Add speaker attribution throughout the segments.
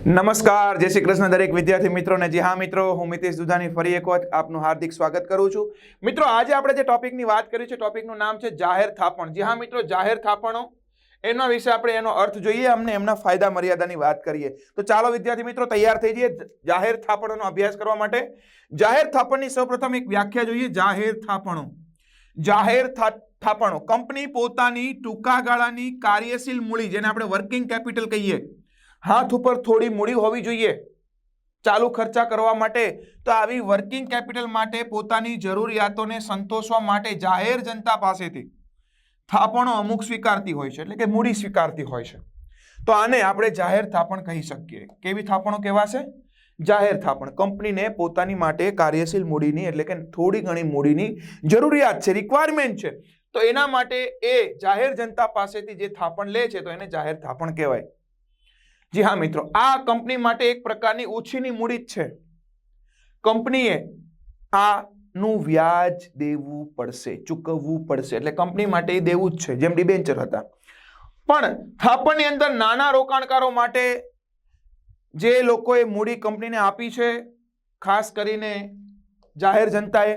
Speaker 1: નમસ્કાર, જય શ્રી કૃષ્ણ દરેક વિદ્યાર્થી મિત્રોને. જી હા મિત્રો, હું મિતેશ દુધાની ફરી એક વખત આપનું હાર્દિક સ્વાગત કરું છું. મિત્રો, આજે આપણે જે ટોપિકની વાત કરી છે ટોપિકનું નામ છે જાહેર થાપણ. જી હા મિત્રો, જાહેર થાપણો, એના વિશે આપણે એનો અર્થ જોઈએ, અમને એમના ફાયદા મર્યાદાની વાત કરીએ. તો ચાલો વિદ્યાર્થી મિત્રો, તૈયાર થઈ જઈએ જાહેર થાપણોનો અભ્યાસ કરવા માટે. જાહેર થાપણની સૌપ્રથમ એક વ્યાખ્યા જોઈએ, જાહેર થાપણો. જાહેર થાપણો, કંપની પોતાની ટૂંકા ગાળાની કાર્યશીલ મૂડી, જેને આપણે વર્કિંગ કેપિટલ કહીએ હાથ ઉપર થોડી મૂડી હોવી જોઈએ. ચાલુ ખર્ચા કરવા માટે તો આવી વર્કિંગ કેપિટલ માટે પોતાની જરૂરિયાતોને સંતોષવા માટે જાહેર જનતા પાસેથી થાપણો અમુક સ્વીકારતી હોય છે, એટલે કે મૂડી સ્વીકારતી હોય છે. તો આને આપણે જાહેર થાપણ કહી શકીએ. કેવી થાપણો કહેવાશે? જાહેર થાપણ. કંપનીને પોતાની માટે કાર્યશીલ મૂડીની, એટલે કે થોડી ઘણી મૂડીની જરૂરિયાત છે રિક્વાયરમેન્ટ છે. તો એના માટે એ જાહેર જનતા પાસેથી જે થાપણ લે છે, તો એને જાહેર થાપણ કહેવાય. જી હા, મિત્રો. આ કંપની માટે એક પ્રકારની ઓછીની મૂડી જ છે. કંપનીએ આનું વ્યાજ દેવું પડશે, ચૂકવવું પડશે. એટલે કંપની માટે એ દેવું જ છે, જેમ ડિબેન્ચર હતા. પણ થાપણની અંદર નાના રોકાણકારો માટે જે લોકોએ મૂડી કંપનીને આપી છે, ખાસ કરીને જાહેર જનતાએ,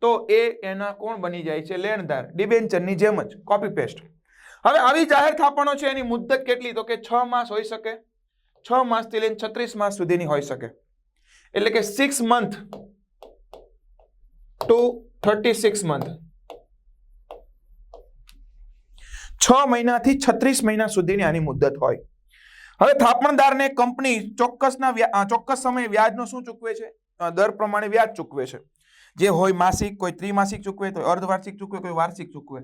Speaker 1: તો એ એના કોણ બની જાય છે? લેણદાર. ડિબેન્ચરની જેમ જ. કોપી પેસ્ટ હવે આવી જાહેર થાપણો છે, એની મુદ્દત કેટલી? તો કે છ માસ હોઈ શકે. છ માસથી લઈને છત્રીસ માસ સુધીની હોઈ શકે. એટલે કે six month to thirty six month છ મહિનાથી છત્રીસ મહિના સુધીની આની મુદ્દત હોય. હવે થાપણદારને કંપની ચોક્કસના ચોક્કસ સમયે વ્યાજનો શું ચૂકવે છે? દર પ્રમાણે વ્યાજ ચૂકવે છે. જે હોય માસિક, કોઈ ત્રિમાસિક ચૂકવે, તો અર્ધવાર્ષિક ચૂકવે, કોઈ વાર્ષિક ચૂકવે.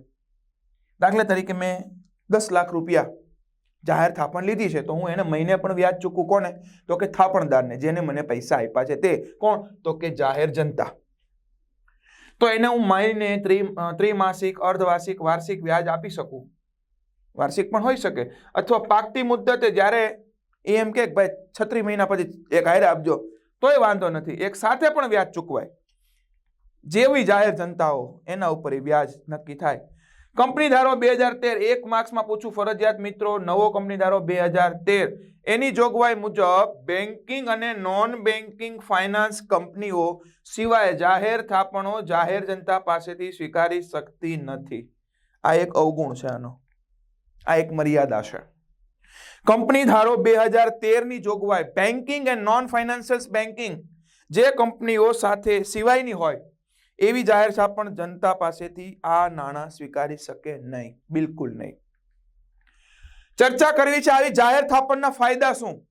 Speaker 1: દાખલા તરીકે મેં દસ લાખ રૂપિયા જાહેર થાપણ લીધી છે, તો હું એને મહિને પણ વ્યાજ ચૂકવું કોને? તો કે થાપણદારને, જેને મને પૈસા આપ્યા છે. તે કોણ? તો કે જાહેર જનતા. તો એને હું મહિને ત્રિ ત્રિમાસિક, અર્ધવાર્ષિક, વાર્ષિક વ્યાજ આપી શકું. વાર્ષિક પણ હોઈ શકે. અથવા પાકતી મુદ્દતે જ્યારે એ એમ કે ભાઈ છત્રીસ મહિના પછી એક હારે આપજો, તોય વાંધો નથી. એક સાથે પણ વ્યાજ ચૂકવાય. જેવી જાહેર જનતાઓ એના ઉપર વ્યાજ નક્કી થાય. કંપની ધારો બે હજાર તેર, એક માર્ક્સમાં પૂછું ફરજિયાત મિત્રો, નવો કંપની ધારો બે હજાર તેર. એની જોગવાઈ મુજબ બેન્કિંગ અને નોન બેન્કિંગ ફાઇનાન્સ કંપનીઓ સિવાય જાહેર થાપણો જાહેર જનતા પાસેથી સ્વીકારી શકતી નથી. આ એક અવગુણ છે આનો. આ એક મર્યાદા છે. કંપની ધારો બે હજાર તેરની જોગવાઈ banking and non financial banking જે કંપનીઓ સાથે સિવાયની હોય એવી જાહેર થાપણ જનતા પાસેથી આ નાણાં સ્વીકારી શકે નહીં. બિલકુલ નહીં. ચર્ચા કરવી છે આવી જાહેર થાપણના ફાયદા શું?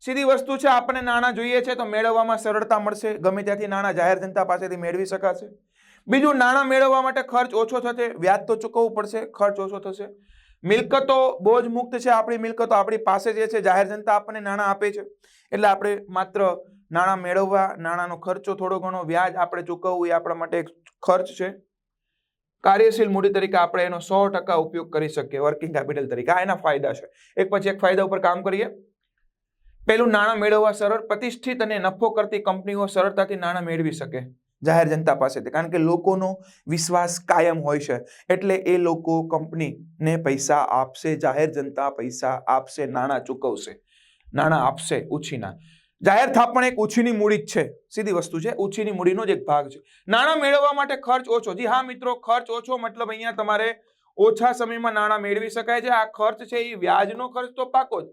Speaker 1: સીધી વસ્તુ છે, આપણને નાણાં જોઈએ છે તો મેળવવામાં સરળતા મળશે. ગમે ત્યાંથી નાણાં જાહેર જનતા પાસેથી મેળવી શકાશે. બીજું, નાણાં મેળવવા માટે ખર્ચ ઓછો થશે, વ્યાજ તો ચૂકવવું પડશે, ખર્ચ ઓછો થશે. મિલકતો બોજ મુક્ત છે આપણી મિલકતો આપણી પાસે જે છે, જાહેર જનતા આપણને નાણાં આપે છે. એટલે આપણે માત્ર નાણાં મેળવવા, નાણાંનો ખર્ચો થોડો ઘણો, વ્યાજ આપણે ચૂકવવું એ આપણા માટે એક ખર્ચ છે. કાર્યશીલ મૂડી તરીકે આપણે એનો સો ટકા ઉપયોગ કરી શકીએ વર્કિંગ કેપિટલ તરીકે. આ એના ફાયદા છે. એક પછી એક ફાયદા ઉપર કામ કરીએ. પેલું નાણાં મેળવવા સરળ, પ્રતિષ્ઠિત અને નફો કરતી કંપનીઓ સરળતાથી નાણાં મેળવી શકે જાહેર જનતા પાસેથી. કારણ કે લોકોનો વિશ્વાસ કાયમ હોય છે. એટલે એ લોકો કંપનીને પૈસા આપશે, જાહેર જનતા પૈસા આપશે, નાણાં ચૂકવશે. નાણાં આપશે ઉછીના જાહેર થાપણ એક ઉછીની મૂડી જ છે. સીધી વસ્તુ છે. ઉછીની મૂડીનો જ એક ભાગ છે. નાણાં મેળવવા માટે ખર્ચ ઓછો. જી હા મિત્રો, ખર્ચ ઓછો મતલબ અહીંયા તમારે ઓછા સમયમાં નાણાં મેળવી શકાય છે. આ ખર્ચ છે એ વ્યાજનો ખર્ચ તો પાકો જ.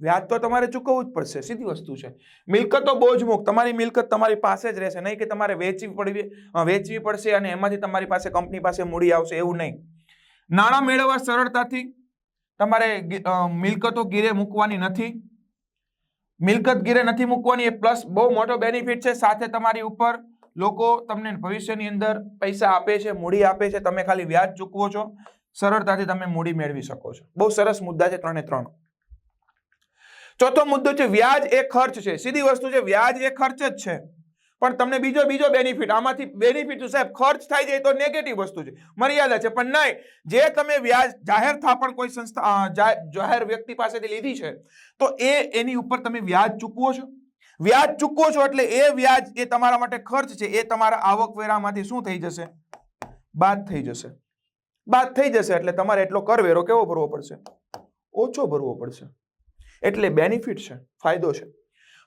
Speaker 1: વ્યાજ તો તમારે ચૂકવવું જ પડશે. સીધી વસ્તુ છે. મિલકતો બોજમુક્ત તમારી મિલકત તમારી પાસે જ રહેશે. નહીં કે તમારે વેચવી પડવી વેચવી પડશે અને એમાંથી તમારી પાસે, કંપની પાસે મૂડી આવશે એવું નહીં. નાણાં મેળવવા સરળતાથી તમારે મિલકતો ગીરે મૂકવાની નથી. મિલકત ગીરે નથી મૂકવાની, એ પ્લસ બહુ મોટો બેનિફિટ છે. સાથે તમારી ઉપર લોકો તમને ભવિષ્યની અંદર પૈસા આપે છે, મૂડી આપે છે. તમે ખાલી વ્યાજ ચૂકવો છો. સરળતાથી તમે મૂડી મેળવી શકો છો. બહુ સરસ મુદ્દા છે ત્રણે ત્રણ. ચોથો મુદ્દો છે વ્યાજ એ ખર્ચ છે. સીધી વસ્તુ છે, વ્યાજ એ ખર્ચ જ છે. પણ તમને બીજો બીજો બેનિફિટ આમાંથી બેનિફિટ સાહેબ ખર્ચ થાય જાય તો નેગેટિવ વસ્તુ છે. મર્યાદા છે. પણ નહીં, જે તમે વ્યાજ, જાહેર થાપણ કોઈ સંસ્થા જાહેર વ્યક્તિ પાસેથી લીધી છે, તો એ એની ઉપર તમે વ્યાજ ચૂકવો છો. વ્યાજ ચૂકવો છો એટલે એ વ્યાજ એ તમારા માટે ખર્ચ છે. એ તમારા આવકવેરામાંથી શું થઈ જશે? બાદ થઈ જશે. બાદ થઈ જશે એટલે તમારે એટલો કરવેરો કેવો ભરવો પડશે? ઓછો ભરવો પડશે. એટલે બેનિફિટ છે. ફાયદો છે.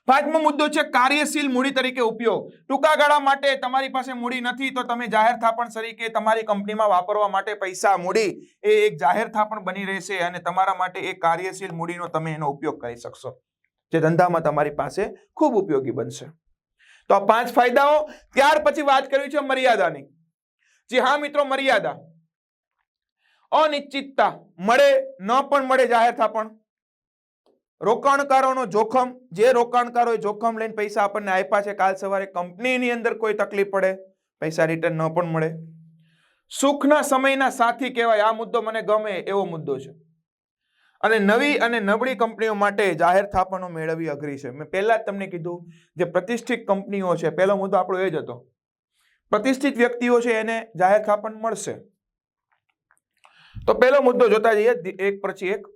Speaker 1: પાંચમો મુદ્દો છે કાર્યશીલ મૂડી તરીકે ઉપયોગ. ટૂંકા ગાળા માટે તમારી પાસે મૂડી નથી તો તમે જાહેર થાપણ તરીકે તમારી કંપનીમાં વાપરવા માટે પૈસા મૂડી. એ એક જાહેર થાપણ બની રહેશે અને તમારા માટે એ કાર્યશીલ મૂડીનો તમે એનો ઉપયોગ કરી શકશો. જે ધંધામાં તમારી પાસે ખૂબ ઉપયોગી બનશે. તો આ પાંચ ફાયદાઓ. ત્યાર પછી વાત કરવી છે મર્યાદાની. જી હા મિત્રો, મર્યાદા. અનિશ્ચિતતા. મળે, ન પણ મળે જાહેર થાપણ. રોકાણકારોનો જોખમ, જે રોકાણકારોએ જોખમ લઈને પૈસા આપણને આપ્યા છે, કાલ સવારે કંપનીની અંદર કોઈ તકલીફ પડે, પૈસા રિટર્ન ન પણ મળે. સુખના સમયના સાથી કહેવાય, આ મુદ્દો મને ગમે એવો મુદ્દો છે. અને નવી અને નબળી કંપનીઓ માટે જાહેર થાપણો મેળવવી અઘરી છે. મેં પહેલા જ તમને કીધું, જે પ્રતિષ્ઠિત કંપનીઓ છે, પહેલો મુદ્દો આપણો એ જ હતો. પ્રતિષ્ઠિત વ્યક્તિઓ છે, એને જાહેર થાપણ મળશે. તો પહેલો મુદ્દો જોતા જઈએ એક પછી એક.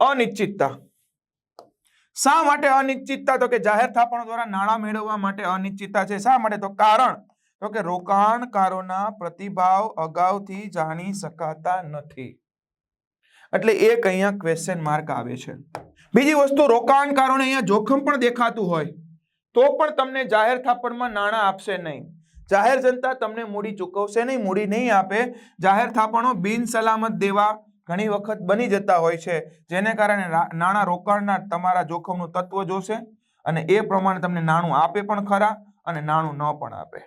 Speaker 1: અનિશ્ચિતતા. શા માટે અનિશ્ચિતતા? તો કે જાહેર થાપણો દ્વારા નાણાં મેળવવા માટે અનિશ્ચિતતા છે. શા માટે? તો કારણ, તો કે રોકાણકારોના પ્રતિભાવ અગાઉથી જાણી શકાતા નથી. એટલે એક અહીંયા ક્વેશ્ચન માર્ક આવે છે. બીજી વસ્તુ, રોકાણકારોને અહીંયા જોખમ પણ દેખાતું હોય, તો પણ તમને જાહેર થાપણમાં નાણાં આપશે નહીં. જાહેર જનતા તમને મૂડી ચૂકવશે નહીં, મૂડી નહીં આપે. જાહેર થાપણો બિન સલામત દેવા ઘણી વખત બની જતા હોય છે, જેને કારણે નાણાં રોકાણના તમારા જોખમનું તત્વ જોશે અને એ પ્રમાણે તમને નાણું આપે પણ ખરા અને નાણું ન પણ આપે.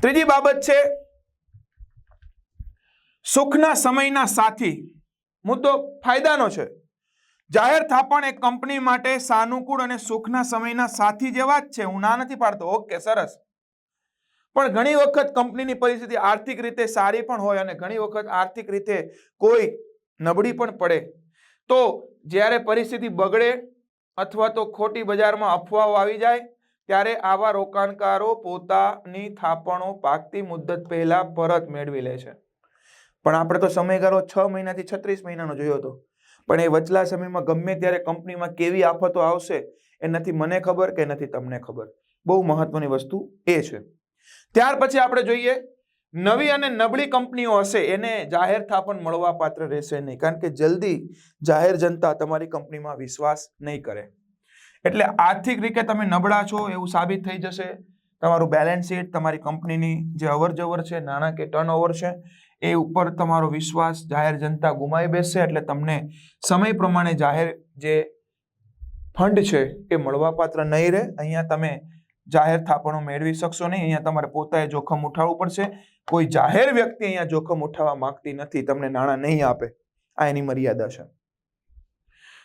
Speaker 1: ત્રીજી બાબત છે, સુખના સમયના સાથી. મુદ્દો ફાયદાનો છે. જાહેર થાપણ એક કંપની માટે સાનુકૂળ અને સુખના સમયના સાથી જેવા જ છે. હું ના નથી પાડતો. ઓકે, સરસ. પણ ઘણી વખત કંપનીની પરિસ્થિતિ આર્થિક રીતે સારી પણ હોય અને ઘણી વખત આર્થિક રીતે કોઈ નબળી પણ પડે. તો જ્યારે પરિસ્થિતિ બગડે અથવા તો ખોટી બજારમાં અફવાઓ આવી જાય, ત્યારે આવા રોકાણકારો પોતાની થાપણો પાકતી મુદ્દત પહેલા પરત મેળવી લે છે. પણ આપણે તો સમયગાળો છ મહિનાથી છત્રીસ મહિનાનો જોયો હતો. પણ એ વચલા સમયમાં ગમે ત્યારે કંપનીમાં કેવી આફતો આવશે એ નથી મને ખબર કે નથી તમને ખબર. બહુ મહત્વની વસ્તુ એ છે. ત્યાર પછી આપણે જોઈએ, નવી અને નબળી કંપનીઓ હશે, એને જાહેર થાપણ મળવા પાત્ર રહેશે નહીં, કારણ કે જલ્દી જાહેર જનતા તમારી કંપનીમાં વિશ્વાસ નહીં કરે. એટલે આર્થિક રીતે તમે નબળા છો એવું સાબિત થઈ જશે, તમારું બેલેન્સ શીટ તમારી કંપનીની જે અવર જવર છે નાણાકીય ટર્ન ઓવર છે, એ ઉપર તમારો વિશ્વાસ જાહેર જનતા ગુમાવી બેસશે, એટલે તમને સમય પ્રમાણે જાહેર જે ફંડ છે, એ મળવાપાત્ર નહીં રહે. અહીંયા તમે જાહેર થાપણો મેળવી શકશો નહીં. અહીંયા તમારે પોતાએ જોખમ ઉઠાવવું પડશે. કોઈ જાહેર વ્યક્તિ અહીંયા જોખમ ઉઠાવવા માંગતી નથી. તમને નાણાં નહીં આપે. આ એની મર્યાદા છે.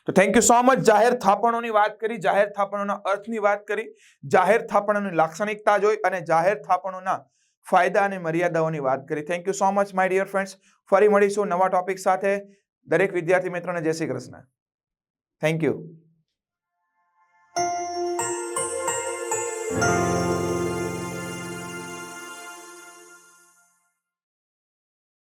Speaker 1: તો થેન્ક યુ સો મચ જાહેર થાપણોની વાત કરી. જાહેર થાપણોના અર્થની વાત કરી. જાહેર થાપણોની લાક્ષણિકતા જોઈ અને જાહેર થાપણોના ફાયદા અને મર્યાદાઓની વાત કરી. Thank you so much my dear friends ફરી મળીશું નવા ટોપિક સાથે. દરેક વિદ્યાર્થી મિત્રોને જય શ્રી કૃષ્ણ. Thank you